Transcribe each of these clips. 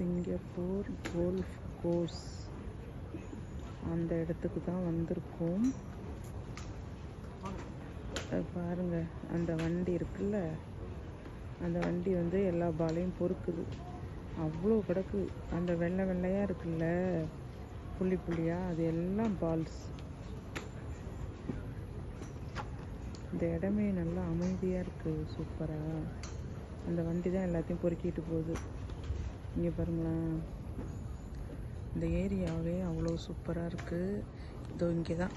Singapore golf course. அந்த இடத்துக்கு தான் வந்திருக்கோம். பாருங்கள் அந்த வண்டி இருக்குல்ல? அந்த வண்டி வந்து எல்லா பாலையும் பொறுக்குது. அவ்வளோ கிடக்கு. அந்த வெள்ளை வெள்ளையாக இருக்குல்ல? புள்ளி புள்ளியாக அது எல்லாம் பால்ஸ். இந்த இடமே நல்லா அமைதியாக இருக்குது சூப்பராக அந்த வண்டி தான் எல்லாத்தையும் பொறுக்கிட்டு போகுது. இங்கே பாருங்களேன். இந்த ஏரியாவே அவ்வளோ சூப்பராக இருக்குது இதோ இங்கே தான்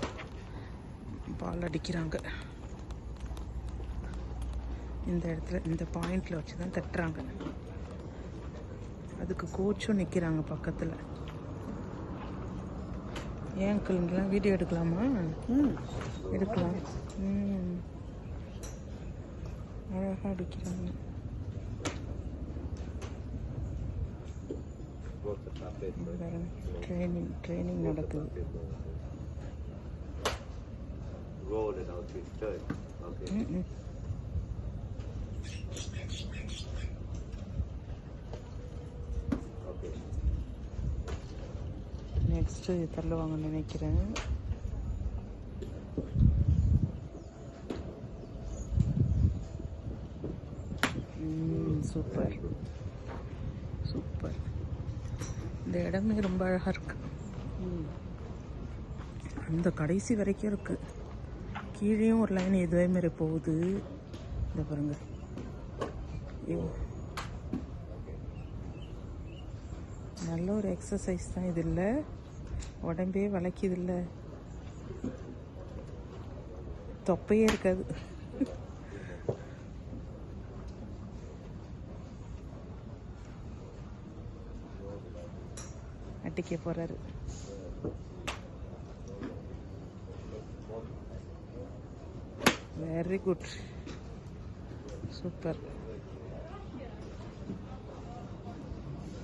பால் அடிக்கிறாங்க. இந்த இடத்துல இந்த பாயிண்டில் வச்சு தான் தட்டுறாங்க. அதுக்கு கோச்சும் நிற்கிறாங்க பக்கத்தில். ஏன் அங்கிள் இங்கெல்லாம் வீடியோ எடுக்கலாமா? ம் எடுக்கலாம். ம். அழகாக அடிக்கிறாங்க. ட்ரைனிங் ட்ரைனிங் நடக்குது Roll it out with turn. Okay. ம் ம் Okay. நெக்ஸ்ட்டு தள்ளுவாங்கன்னு நினைக்கிறேன் ம், சூப்பர் சூப்பர் இந்த இடமே ரொம்ப அழகாக இருக்கு. அந்த கடைசி வரைக்கும் இருக்கு. கீழேயும் ஒரு லைன் எதுவே மாரி போகுது. இந்த பாருங்க. ஐயோ. நல்ல ஒரு எக்ஸசைஸ் தான் இது இல்லை. உடம்பே வளைக்குது இல்லை. தொப்பையே இருக்காது. அடிக்க போறாரு. Very good super